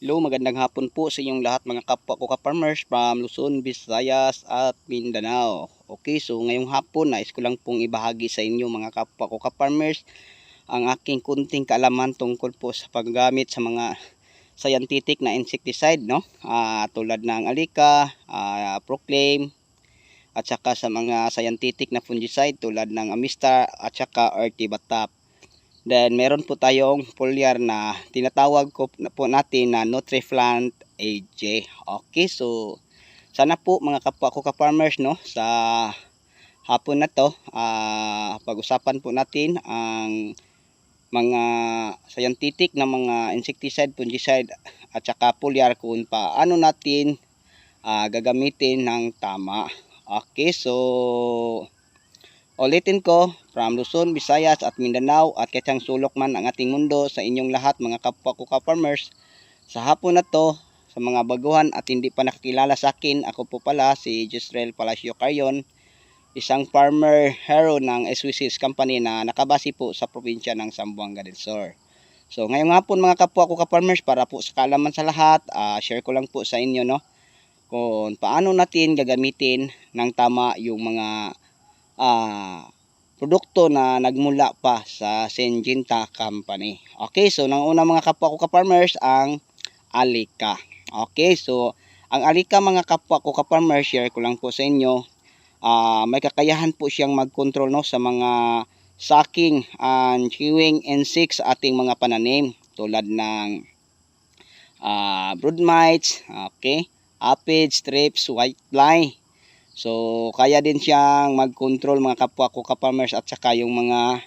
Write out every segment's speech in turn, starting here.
Hello, magandang hapon po sa inyong lahat mga kapwa ko ka-farmers from Luzon, Visayas at Mindanao. Okay, so ngayong hapon nais ko lang pong ibahagi sa inyo mga kapwa ko ka-farmers ang aking kunting kaalaman tungkol po sa paggamit sa mga scientific na insecticide, no? Ah, tulad ng Alika, ah, Proclaim, at saka sa mga scientific na fungicide tulad ng Amistar at saka Ortibatap. Then meron po tayong foliar na tinatawag ko po natin na Nutriplant AJ. Okay, so sana po mga kapwa ko ka-farmers no sa hapon na to ah, pag-usapan po natin ang mga scientific na mga insecticide, fungicide at saka foliar kung paano natin ah, gagamitin ng tama. Okay, so Ulitin ko, from Luzon, Visayas at Mindanao at kahit sulok man ang ating mundo sa inyong lahat mga kapwa ko ka-farmers. Sa hapon na to, sa mga baguhan at hindi pa nakakilala sa akin, ako po pala si Jesrel Palacio Carrion, isang farmer hero ng SWCS Company na nakabase po sa probinsya ng Zamboanga del Sur. So ngayong hapon mga kapwa ko ka-farmers, para po sa kaalaman sa lahat, ah, share ko lang po sa inyo no, kung paano natin gagamitin ng tama yung mga ah, produkto na nagmula pa sa Syngenta Company. Okay, so nang una mga kapwa ko ka-farmers ang Alika. Okay, so ang Alika mga kapwa ko ka-farmers, share ko lang po sa inyo, ah, may kakayahan po siyang mag-control no, sa mga sucking and chewing insects sa ating mga pananim tulad ng ah, brood mites, okay, aphids, thrips, white fly, So, kaya din siyang mag-control mga kapwa ko ka-farmers at saka yung mga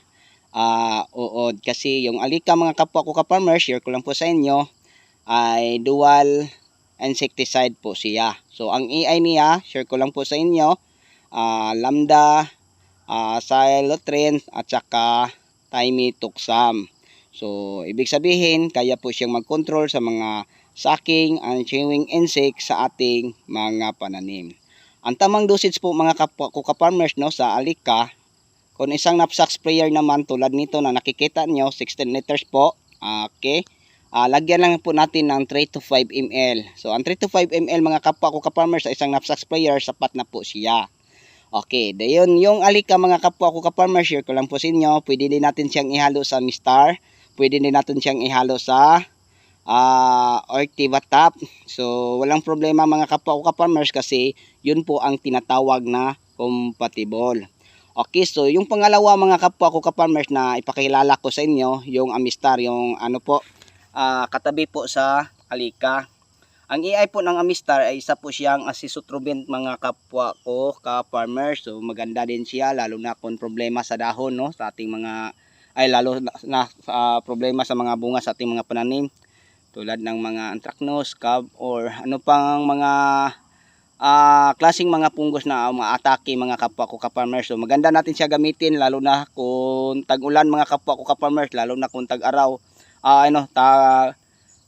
ah, uod. Kasi yung alika mga kapwa ko ka-farmers, share ko lang po sa inyo, ay dual insecticide po siya. So, ang AI niya, share ko lang po sa inyo, ah, lambda, uh, silotrin at saka timetoxam. So, ibig sabihin, kaya po siyang mag-control sa mga sucking and chewing insects sa ating mga pananim. Ang tamang dosage po mga kapwa ko ka-farmers no sa alika, kung isang knapsack sprayer naman tulad nito na nakikita nyo, 16 liters po. Okay. Ah, lagyan lang po natin ng 3 to 5 ml. So, ang 3 to 5 ml mga kapwa ko ka-farmers sa isang knapsack sprayer, sapat na po siya. Okay, dayon yung alika mga kapwa ko ka-farmers, share ko lang po sa inyo. Pwede din natin siyang ihalo sa mistar. Pwede din natin siyang ihalo sa uh, Ortivatap. So, walang problema mga kapwa ko ka-farmers kasi yun po ang tinatawag na compatible. Okay, so yung pangalawa mga kapwa ko ka-farmers na ipakilala ko sa inyo, yung Amistar, yung ano po, uh, katabi po sa Alika. Ang AI po ng Amistar ay isa po siyang asisotrobent mga kapwa ko ka-farmers. So maganda din siya lalo na kung problema sa dahon no sa ating mga ay lalo na, na uh, problema sa mga bunga sa ating mga pananim tulad ng mga anthracnose, scab or ano pang mga uh, klaseng mga punggos na umaatake mga kapwa ko ka-farmers. So maganda natin siya gamitin lalo na kung tag-ulan mga kapwa ko ka-farmers, lalo na kung tag-araw. Uh, ano, ta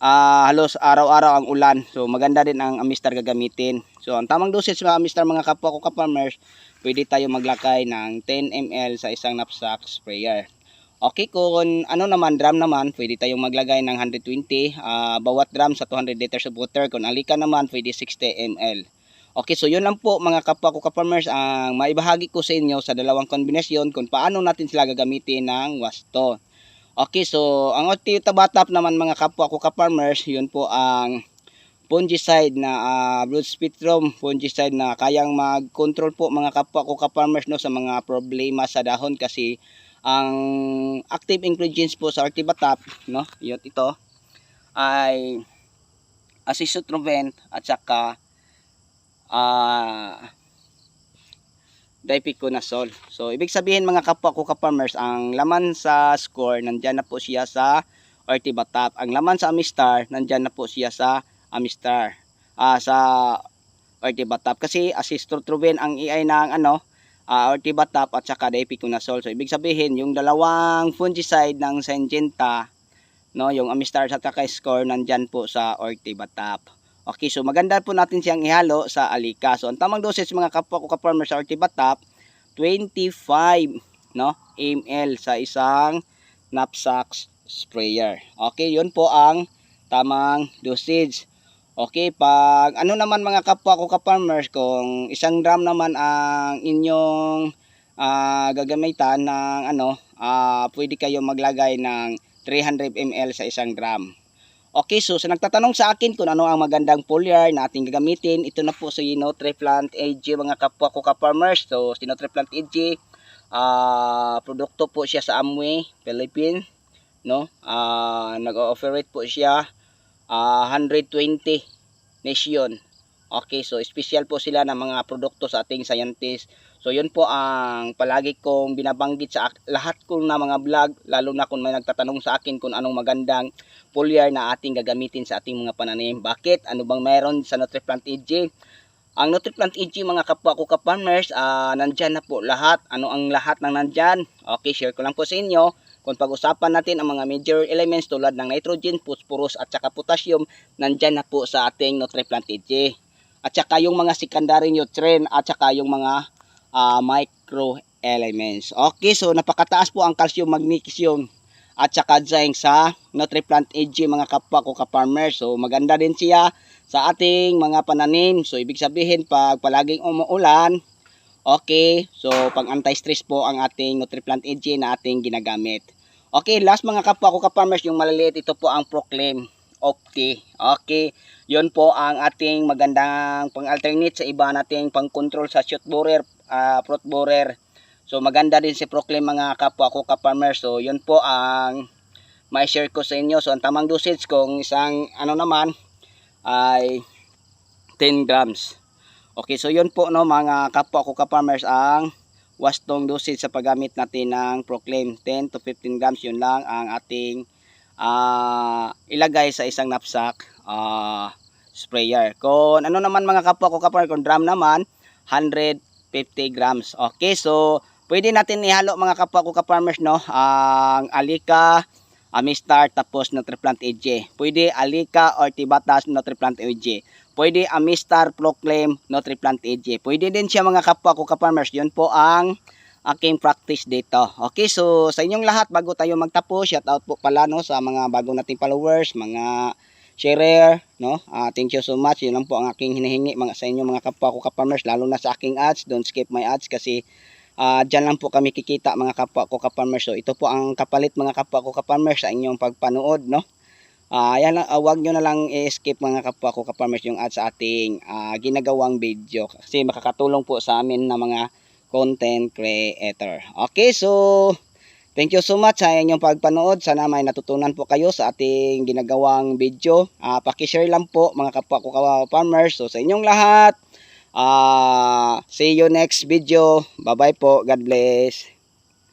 uh, halos araw-araw ang ulan. So maganda din ang Amistar gagamitin. So ang tamang dosage mga Amistar mga kapwa ko ka-farmers, pwede tayo maglakay ng 10 ml sa isang knapsack sprayer. Okay, kung ano naman, drum naman, pwede tayong maglagay ng 120 uh, bawat drum sa 200 liters of water. Kung alika naman, pwede 60 ml. Okay, so yun lang po mga kapwa ko ka-farmers ang maibahagi ko sa inyo sa dalawang kombinasyon kung paano natin sila gagamitin ng wasto. Okay, so ang Otiutabatap naman mga kapwa ko ka-farmers, yun po ang fungicide na uh, brood spectrum fungicide na kayang mag-control po mga kapwa ko ka-farmers no, sa mga problema sa dahon kasi ang active ingredients po sa Artibatap, no, yun ito, ay acetyltroven at saka uh, dipiconazole. So, ibig sabihin mga kapwa ko ka-farmers, ang laman sa score, nandyan na po siya sa Ortibatap. Ang laman sa Amistar, nandyan na po siya sa Amistar. Uh, sa Ortibatap. Kasi acetyltroven ang iay ng ano, uh, Ortibatap at saka dipiconazole. So, ibig sabihin, yung dalawang fungicide ng Syngenta, no, yung Amistar at saka score, nandyan po sa Ortibatap. Okay, so maganda po natin siyang ihalo sa alika. So ang tamang dosage mga kapwa ko ka-farmer sa Ortibatap, 25 no, ml sa isang knapsack sprayer. Okay, yun po ang tamang dosage. Okay, pag ano naman mga kapwa ko ka-farmers, kung isang drum naman ang inyong ah, gagamitan ng ano, ah, pwede kayo maglagay ng 300 ml sa isang drum. Okay, so sa nagtatanong sa akin kung ano ang magandang foliar na ating gagamitin, ito na po si Nutriplant AG mga kapwa ko ka-farmers. So, si Nutriplant AG, ah produkto po siya sa Amway, Philippines, no? Ah, nag-operate po siya ah 120 nation. Okay, so special po sila ng mga produkto sa ating scientist. So yun po ang palagi kong binabanggit sa lahat ko na mga vlog, lalo na kung may nagtatanong sa akin kung anong magandang foliar na ating gagamitin sa ating mga pananim. Bakit? Ano bang meron sa Nutriplant EG? Ang Nutriplant EG mga kapwa ko ka-farmers, ah, nandyan na po lahat. Ano ang lahat ng nandyan? Okay, share ko lang po sa inyo. Kung pag-usapan natin ang mga major elements tulad ng nitrogen, phosphorus at saka potassium, nandyan na po sa ating Nutriplant EG. At saka yung mga secondary nutrient at saka yung mga ah, micro elements. Okay, so napakataas po ang calcium, magnesium at saka zinc sa Nutriplant EG mga kapwa ko ka-farmers. So maganda din siya sa ating mga pananim. So ibig sabihin pag palaging umuulan, okay, so pang anti-stress po ang ating Nutriplant EG na ating ginagamit. Okay, last mga kapwa ko ka-farmers, yung maliliit, ito po ang Proclaim Opti. Okay, yun po ang ating magandang pang-alternate sa iba nating pang-control sa shoot borer, ah, fruit borer. So maganda din si Proclaim mga kapwa ko ka-farmers. So yun po ang may share ko sa inyo. So ang tamang dosage kung isang ano naman ay 10 grams. Okay, so yun po no mga kapwa ko ka-farmers ang wastong dosage sa paggamit natin ng Proclaim 10 to 15 grams yun lang ang ating ah, ilagay sa isang knapsack ah, sprayer. Kung ano naman mga kapwa ko ka-farmers, kung drum naman 150 grams. Okay, so pwede natin ihalo mga kapwa ko ka-farmers no ang alika Amistar tapos Nutriplant EG. Pwede Alika or Tibatas Nutriplant EG. Pwede Amistar Proclaim Nutriplant EG. Pwede din siya mga kapwa ko ka-farmers. Yun po ang aking practice dito. Okay, so sa inyong lahat bago tayo magtapos, shout out po pala no sa mga bagong nating followers, mga sharer, no? Ah, thank you so much. Yun lang po ang aking hinihingi mga sa inyo mga kapwa ko ka-farmers, lalo na sa aking ads. Don't skip my ads kasi Ah, diyan lang po kami kikita mga kapwa ko ka-farmers. So ito po ang kapalit mga kapwa ko ka-farmers sa inyong pagpanood, no? Ah, yan lang, ah, wag nyo na lang i-skip mga kapwa ko ka-farmers yung ads sa ating ah, ginagawang video kasi makakatulong po sa amin na mga content creator. Okay, so thank you so much sa inyong pagpanood. Sana may natutunan po kayo sa ating ginagawang video. Ah, paki-share lang po mga kapwa ko ka-farmers. So sa inyong lahat, Ah, see you next video. Bye-bye po. God bless.